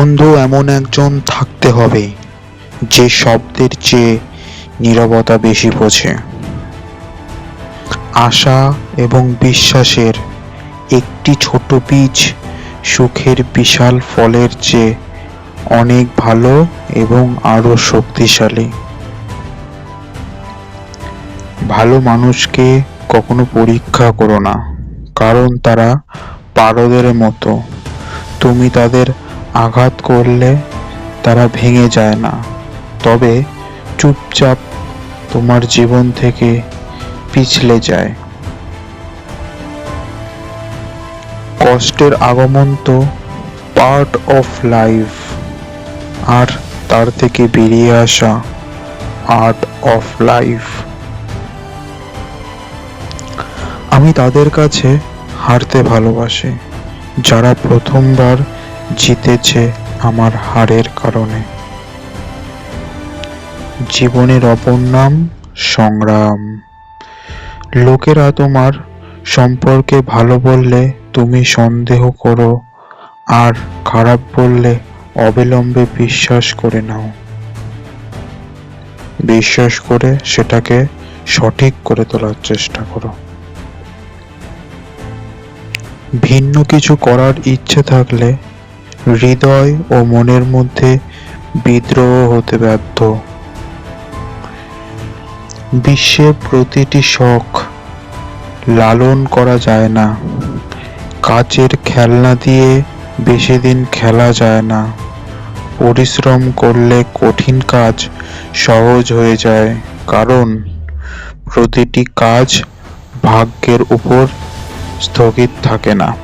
বন্ধু এমন একজন থাকতে হবে যে শব্দের চেয়ে নীরবতা বেশি বোঝে। আশা এবং বিশ্বাসের একটি ছোট বীজ সুখের বিশাল ফলের চেয়ে অনেক ভালো এবং আরও শক্তিশালী। ভালো মানুষকে কখনো পরীক্ষা করো না, কারণ তারা পারদের মতো। তুমি তাদের আঘাত করলে তারা ভেঙে যায় না। তবে চুপচাপ তোমার জীবন থেকে পিছলে যায়। কষ্টের আগমন তো পার্ট অফ লাইফ আর তার থেকে বেরিয়ে আসা আর্ট অফ লাইফ আমি তাদের কাছে হারতে ভালোবাসি। যারা প্রথমবার জিতেছে আমার হারের কারণে। জীবনের অপর নাম সংগ্রাম। লোকেরা তোমার সম্পর্কে ভালো বললে তুমি সন্দেহ করো, আর খারাপ বললে অবিলম্বে বিশ্বাস করে নাও। বিশ্বাস করে সেটাকে সঠিক করে তোলার চেষ্টা করো। ভিন্ন কিছু করার ইচ্ছে থাকলে হৃদয় ও মনের মধ্যে বিদ্রোহ হতে ব্যর্থ। বিশ্বে প্রতিটি শখ লালন করা যায় না। কাচের খেলনা দিয়ে বেশি দিন খেলা যায় না। পরিশ্রম করলে কঠিন কাজ সহজ হয়ে যায়, কারণ প্রতিটি কাজ ভাগ্যের উপর স্থগিত থাকে না।